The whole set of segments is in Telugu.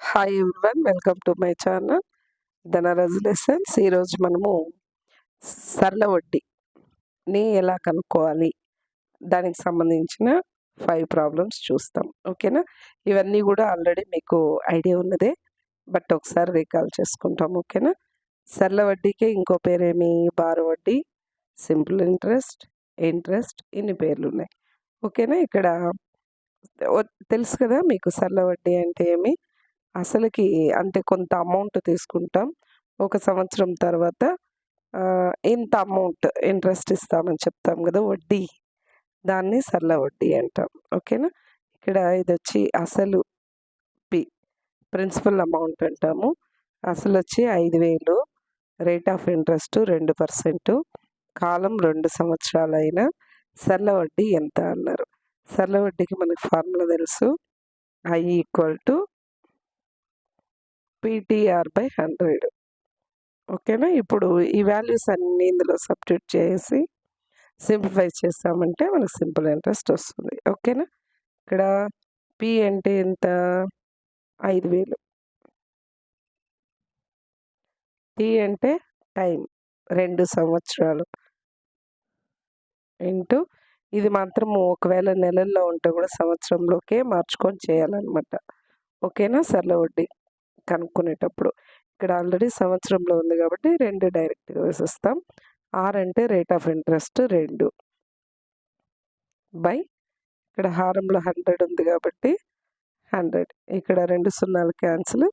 Hi everyone welcome to my channel Dhanraj lessons ఈరోజు మనము సరళ వడ్డీని ఎలా కనుక్కోవాలి దానికి సంబంధించిన ఫైవ్ ప్రాబ్లమ్స్ చూస్తాం. ఓకేనా? ఇవన్నీ కూడా ఆల్రెడీ మీకు ఐడియా ఉన్నదే బట్ ఒకసారి రీకాల్ చేసుకుంటాం. ఓకేనా? సరళ వడ్డీకి ఇంకో పేరేమి? బారు వడ్డీ సింపుల్ ఇంట్రెస్ట్ ఇంట్రెస్ట్ ఇన్ని పేర్లు ఉన్నాయి. ఓకేనా? ఇక్కడ తెలుసు కదా మీకు సరళ వడ్డీ అంటే ఏమి? అసలుకి అంటే కొంత అమౌంట్ తీసుకుంటాం. ఒక సంవత్సరం తర్వాత ఇంత అమౌంట్ ఇంట్రెస్ట్ ఇస్తామని చెప్తాం కదా వడ్డీ. దాన్ని సరళ వడ్డీ అంటాం. ఓకేనా? ఇక్కడ ఇది వచ్చి అసలు పి ప్రిన్సిపల్ అమౌంట్ అంటాము. అసలు వచ్చి ఐదు వేలు రేట్ ఆఫ్ ఇంట్రెస్ట్ రెండు పర్సెంట్ కాలం రెండు సంవత్సరాలైన సరళ వడ్డీ ఎంత అన్నారు. సరళ వడ్డీకి మనకి ఫార్ములా తెలుసు. I equal to PTR by hundred ఓకేనా ఇప్పుడు ఈ వాల్యూస్ అన్ని ఇందులో సబ్స్టిట్యూట్ చేసి సింప్లిఫై చేస్తామంటే మనకు సింపుల్ ఇంట్రెస్ట్ వస్తుంది. ఓకేనా ఇక్కడ పి అంటే ఎంత? ఐదు వేలు. టీ అంటే టైం రెండు సంవత్సరాలు. ఇంటూ ఇది మాత్రం ఒకవేళ నెలల్లో ఉంటే కూడా సంవత్సరంలోకే మార్చుకొని చేయాలన్నమాట. ఓకేనా సరళ వడ్డీ. కనుక్కునేటప్పుడు. ఇక్కడ ఆల్రెడీ సంవత్సరంలో ఉంది కాబట్టి రెండు డైరెక్ట్గా వేసేస్తాం. ఆర్ అంటే రేట్ ఆఫ్ ఇంట్రెస్ట్ రెండు. బై. ఇక్కడ హారంలో హండ్రెడ్ ఉంది కాబట్టి హండ్రెడ్. ఇక్కడ రెండు సున్నాలు క్యాన్సిల్.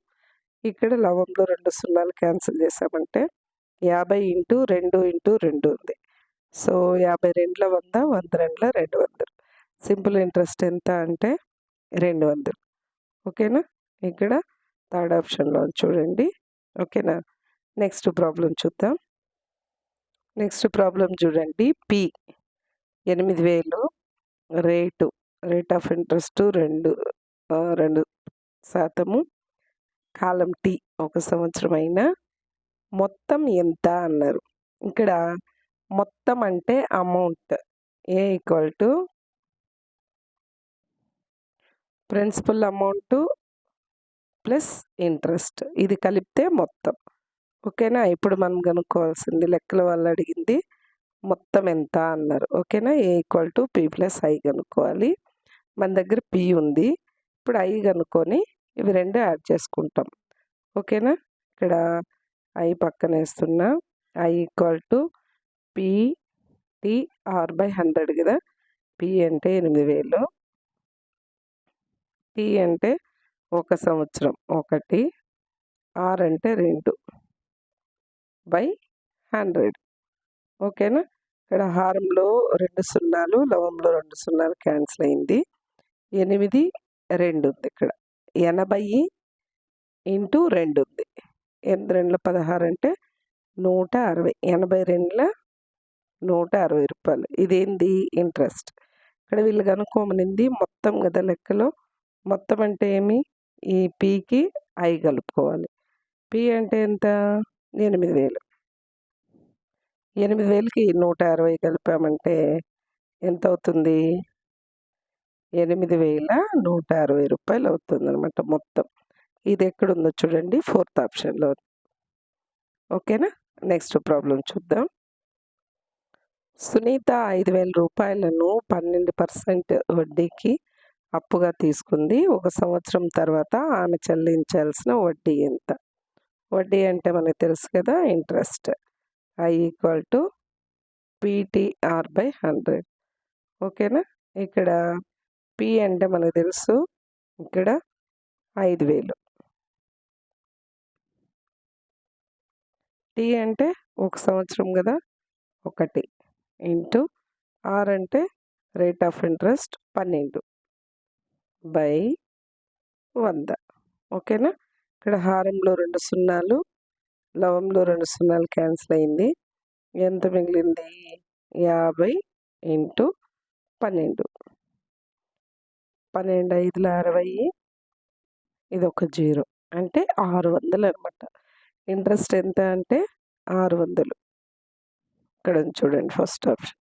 ఇక్కడ లవంలో రెండు సున్నాలు క్యాన్సిల్ చేసామంటే యాభై ఇంటూ రెండు ఇంటూ రెండు ఉంది. సో యాభై రెండుల వంద వంద రెండుల రెండు వందలు. సింపుల్ ఇంట్రెస్ట్ ఎంత అంటే రెండు వందలు. ఓకేనా? ఇక్కడ థర్డ్ ఆప్షన్లో చూడండి. ఓకేనా? నెక్స్ట్ ప్రాబ్లం చూద్దాం. నెక్స్ట్ ప్రాబ్లం చూడండి. పి ఎనిమిది వేలు రేటు రేట్ ఆఫ్ ఇంట్రెస్ట్ రెండు రెండు శాతము కాలం టీ ఒక సంవత్సరం అయినా మొత్తం ఎంత అన్నారు. ఇక్కడ మొత్తం అంటే amount A equal to principal amount plus interest. ఇది కలిపితే మొత్తం. ఓకేనా? ఇప్పుడు మనం కనుక్కోవాల్సింది లెక్కల వాళ్ళు అడిగింది మొత్తం ఎంత అన్నారు. ఓకేనా? A equal to P plus I కనుక్కోవాలి. మన దగ్గర పి ఉంది. ఇప్పుడు ఐ కనుక్కొని ఇవి రెండు యాడ్ చేసుకుంటాం. ఓకేనా? ఇక్కడ ఐ పక్కన వేస్తున్నా. I equal to PTR by hundred కదా? పి అంటే ఎనిమిది వేలు. టీ అంటే ఒక సంవత్సరం. ఒకటి ఆర్ అంటే రెండు. By hundred. ఓకేనా? ఇక్కడ హారంలో రెండు సున్నాలు లవంలో రెండు సున్నాలు క్యాన్సిల్ అయింది. ఎనిమిది రెండు ఉంది ఇక్కడ. ఎనభై ఇంటూ రెండు ఉంది. ఎనిమిది రెండుల పదహారు అంటే నూట అరవై. ఎనభై రెండుల నూట అరవై రూపాయలు. ఇదేంది? ఇంట్రెస్ట్. ఇక్కడ వీళ్ళు కనుక్కోమనింది మొత్తం కదా లెక్కలో. మొత్తం అంటే ఏమి? ఈ పీకి ఐ కలుపుకోవాలి. పీ అంటే ఎంత? ఎనిమిది వేలు. ఎనిమిది వేలకి నూట అరవై కలిపామంటే ఎంత అవుతుంది? ఎనిమిది వేల నూట అరవై రూపాయలు అవుతుంది అనమాట మొత్తం. ఇది ఎక్కడుందో చూడండి ఫోర్త్ ఆప్షన్లో. ఓకేనా? నెక్స్ట్ ప్రాబ్లం చూద్దాం. సునీత ఐదు వేల రూపాయలను పన్నెండు పర్సెంట్ వడ్డీకి అప్పుగా తీసుకుంది. ఒక సంవత్సరం తర్వాత ఆమె చెల్లించాల్సిన వడ్డీ ఎంత? వడ్డీ అంటే మనకు తెలుసు కదా interest. I equal to PTR by hundred ఓకేనా? ఇక్కడ పి అంటే మనకు తెలుసు. ఇక్కడ ఐదు వేలు. టీ అంటే ఒక సంవత్సరం కదా ఒకటి. ఇంటూ ఆర్ అంటే రేట్ ఆఫ్ ఇంట్రెస్ట్ పన్నెండు. బై వంద. ఓకేనా? ఇక్కడ హారంలో రెండు సున్నాలు లవంలో రెండు సున్నాలు క్యాన్సిల్ అయింది. ఎంత మిగిలింది? యాభై ఇంటూ పన్నెండు. పన్నెండు ఐదుల అరవై. ఇది ఒక జీరో. అంటే ఆరు వందలు అనమాట ఇంట్రెస్ట్ ఎంత అంటే ఆరు వందలు. ఇక్కడ చూడండి ఫస్ట్ ఆప్షన్.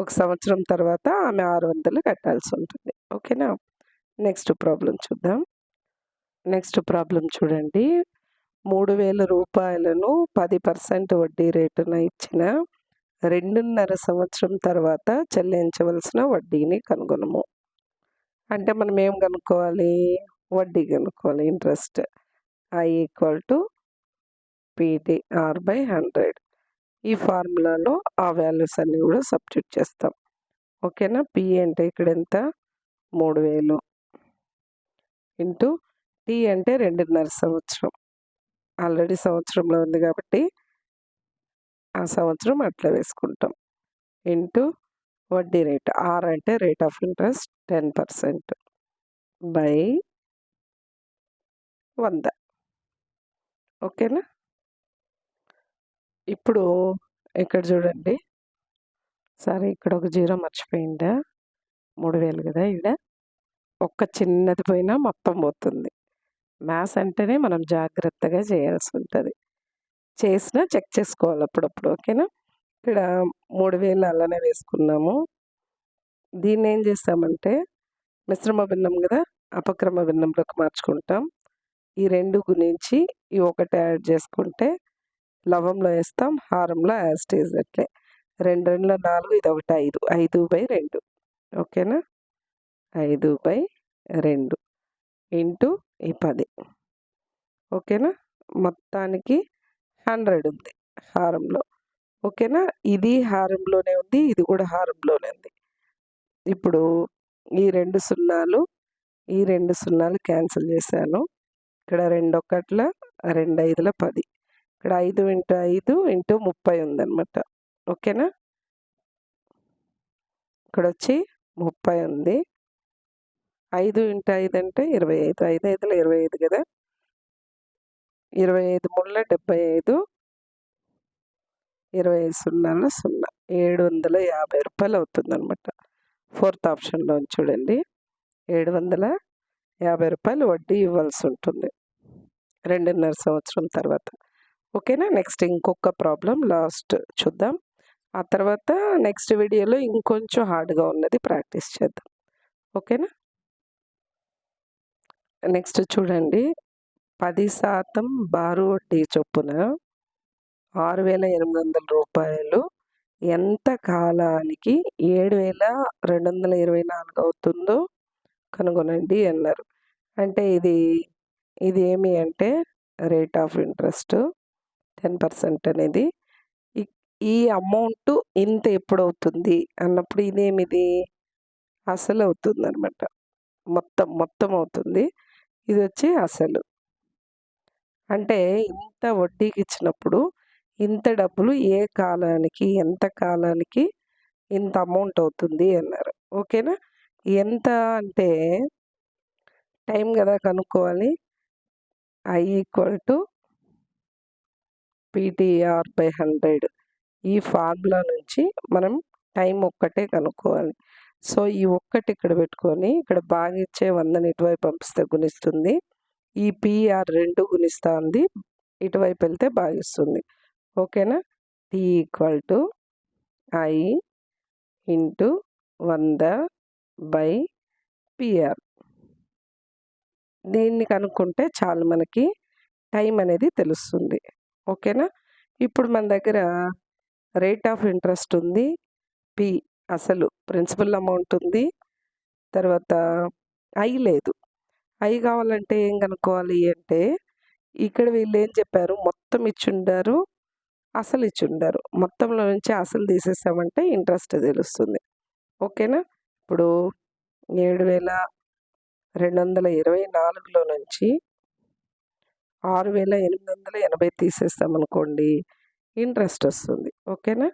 ఒక సంవత్సరం తర్వాత ఆమె ఆరు వందలు కట్టాల్సి ఉంటుంది. ఓకేనా? నెక్స్ట్ ప్రాబ్లం చూద్దాం. నెక్స్ట్ ప్రాబ్లం చూడండి. మూడు వేల రూపాయలను పది పర్సెంట్ వడ్డీ రేటున ఇచ్చిన రెండున్నర సంవత్సరం తర్వాత చెల్లించవలసిన వడ్డీని కనుగొనము. అంటే మనం ఏం కనుక్కోవాలి? వడ్డీ కనుక్కోవాలి. Interest. I equal to PTR by hundred ఈ ఫార్ములాలో ఆ వాల్యూస్ అన్నీ కూడా సబ్స్టిట్యూట్ చేస్తాం. ఓకేనా? పి అంటే ఇక్కడ ఎంత? మూడు వేలు ఇంటూ టీ అంటే రెండున్నర సంవత్సరం. ఆల్రెడీ సంవత్సరంలో ఉంది కాబట్టి ఆ సంవత్సరం అట్లా వేసుకుంటాం. ఇంటూ వడ్డీ రేట్ ఆర్ అంటే rate of interest ten percent by వంద. ఓకేనా? ఇప్పుడు ఇక్కడ చూడండి. సరే ఇక్కడ ఒక జీరో మర్చిపోయిందా? మూడు వేలు కదా ఇక్కడ ఒక్క చిన్నది పోయినా మొత్తం పోతుంది. మ్యాథ్స్ అంటేనే మనం జాగ్రత్తగా చేయాల్సి ఉంటుంది చేసినా చెక్ చేసుకోవాలి అప్పుడప్పుడు ఓకేనా? ఇక్కడ మూడు వేలు అలానే వేసుకున్నాము. దీన్ని ఏం చేస్తామంటే మిశ్రమ భిన్నం కదా అపక్రమ భిన్నంలోకి మార్చుకుంటాం. ఈ రెండు గురించి ఈ ఒకటి యాడ్ చేసుకుంటే లవంలో వేస్తాం హారంలో యాస్టేజ్ అట్లే. రెండు రెండులో నాలుగు ఇది ఒకటి ఐదు. ఐదు బై రెండు ఓకేనా? ఐదు బై రెండు ఇంటూ ఈ పది. ఓకేనా? మొత్తానికి హండ్రెడ్ ఉంది హారంలో. ఓకేనా? ఇది హారంలోనే ఉంది ఇది కూడా హారంలోనే ఉంది. ఇప్పుడు ఈ రెండు సున్నాలు ఈ రెండు సున్నాలు క్యాన్సిల్ చేశాను. ఇక్కడ రెండు ఒకట్ల రెండు ఐదుల పది. ఇక్కడ ఐదు ఇంటూ ఐదు ఇంటూ ముప్పై ఉందన్నమాట. ఓకేనా? ఇక్కడ వచ్చి ముప్పై ఉంది. ఐదు ఇంటూ ఐదు అంటే ఇరవై ఐదు. ఐదు ఐదులో ఇరవై ఐదు కదా? ఇరవై ఐదు ముళ్ళ డెబ్బై ఐదు. ఇరవై ఐదు సున్నాల సున్నా. ఏడు వందల యాభై రూపాయలు అవుతుంది అనమాట ఫోర్త్ ఆప్షన్లో చూడండి. ఏడు వందల యాభై రూపాయలు వడ్డీ ఇవ్వాల్సి ఉంటుంది. రెండున్నర సంవత్సరం తర్వాత. ఓకేనా? నెక్స్ట్ ఇంకొక ప్రాబ్లం లాస్ట్ చూద్దాం. ఆ తర్వాత నెక్స్ట్ వీడియోలో ఇంకొంచెం హార్డ్గా ఉన్నది ప్రాక్టీస్ చేద్దాం. ఓకేనా? నెక్స్ట్ చూడండి. పది శాతం బారు వడ్డీ చొప్పున ఆరు వేల ఎనిమిది వందల రూపాయలు. ఎంత కాలానికి ఏడు వేల రెండు వందల ఇరవై నాలుగు అవుతుందో కనుగొనండి అన్నారు. అంటే ఇది ఇది ఏమి అంటే rate of interest ten percent అనేది. ఈ అమౌంట్ ఇంత ఎప్పుడు అవుతుంది అన్నప్పుడు ఇదేమిది? అసలు అవుతుంది అనమాట మొత్తం మొత్తం అవుతుంది. ఇది వచ్చి అసలు. అంటే ఇంత వడ్డీకి ఇచ్చినప్పుడు ఇంత డబ్బులు ఏ కాలానికి ఎంత కాలానికి ఇంత అమౌంట్ అవుతుంది అన్నారు. ఓకేనా? ఎంత అంటే టైం కదా కనుక్కోవాలి. I equal to PTR by hundred. ఈ ఫార్ములా నుంచి మనం టైం ఒక్కటే కనుక్కోవాలి. సో ఈ ఒక్కటి ఇక్కడ పెట్టుకొని ఇక్కడ బాగా ఇచ్చే వందని ఇటువైపు పంపిస్తే గుణిస్తుంది. ఈ పిఆర్ రెండు గుణిస్తుంది. ఇటువైపు వెళ్తే భాగిస్తుంది ఓకేనా? T equal to I into వంద బై పిఆర్ దీన్ని కనుక్కుంటే చాలు మనకి టైం అనేది తెలుస్తుంది. ఓకేనా? ఇప్పుడు మన దగ్గర రేట్ ఆఫ్ ఇంట్రెస్ట్ ఉంది. పి అసలు ప్రిన్సిపల్ అమౌంట్ ఉంది. తర్వాత ఐ లేదు. ఐ కావాలంటే ఏం కనుక్కోవాలి అంటే ఇక్కడ వీళ్ళు ఏం చెప్పారు? మొత్తం ఇచ్చుండారు అసలు ఇచ్చుండారు. మొత్తంలో నుంచి అసలు తీసేసామంటే ఇంట్రెస్ట్ తెలుస్తుంది. ఓకేనా? ఇప్పుడు ఏడు వేల రెండు వందల ఇరవై నాలుగులో నుంచి ఆరు వేల ఎనిమిది వందల ఎనభై తీసేస్తామనుకోండి ఇంట్రెస్ట్ వస్తుంది. ఓకేనా?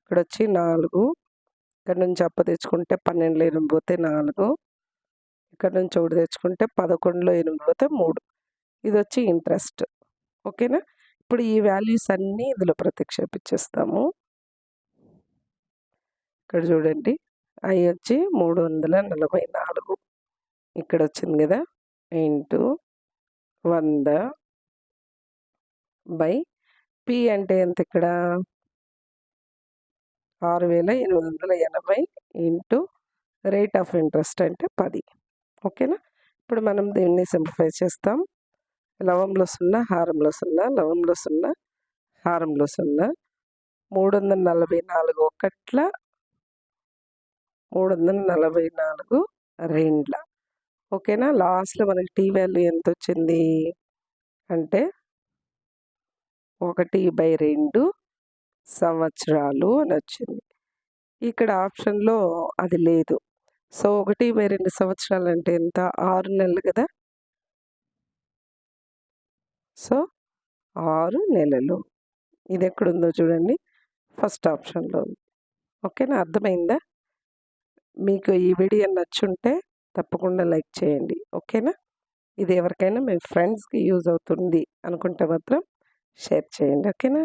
ఇక్కడ వచ్చి నాలుగు ఇక్కడ నుంచి అప్పు తెచ్చుకుంటే పన్నెండులో ఎనిమిది పోతే నాలుగు. ఇక్కడ నుంచి ఒకటి తెచ్చుకుంటే పదకొండులో ఎనిమిది పోతే మూడు. ఇది వచ్చి ఇంట్రెస్ట్. ఓకేనా? ఇప్పుడు ఈ వాల్యూస్ అన్నీ ఇందులో ప్రతిక్షేపించేస్తాము ఇక్కడ చూడండి. అవి వచ్చి మూడు వందల నలభై నాలుగు. ఇక్కడ వచ్చింది కదా? ఇంటూ వంద బై పి అంటే ఎంత ఇక్కడ? ఆరు వేల ఎనిమిది వందల ఎనభై ఇంటూ రేట్ ఆఫ్ ఇంట్రెస్ట్ అంటే పది. ఓకేనా? ఇప్పుడు మనం దీన్ని సింప్లిఫై చేస్తాం. లవంలో సున్నా హారంలో సున్నా లవంలో సున్నా హారంలో సున్నా మూడు వందల నలభై నాలుగు ఒకట్ల మూడు వందల నలభై నాలుగు రెండ్ల. ఓకేనా? లాస్ట్లో మనకి టీ వాల్యూ ఎంత వచ్చింది అంటే ఒకటి బై రెండు సంవత్సరాలు అని వచ్చింది ఇక్కడ ఆప్షన్లో అది లేదు. సో ఒకటి బై రెండు సంవత్సరాలు అంటే ఎంత? ఆరు నెలలు కదా? సో ఆరు నెలలు. ఇది ఎక్కడుందో చూడండి. ఫస్ట్ ఆప్షన్లో ఉంది. ఓకేనా? అర్థమైందా? మీకు ఈ వీడియో నచ్చుంటే తప్పకుండా లైక్ చేయండి. ఓకేనా? ఇది ఎవరికైనా మీ ఫ్రెండ్స్కి యూజ్ అవుతుంది అనుకుంటే మాత్రం షేర్ చేయండి. ఓకేనా?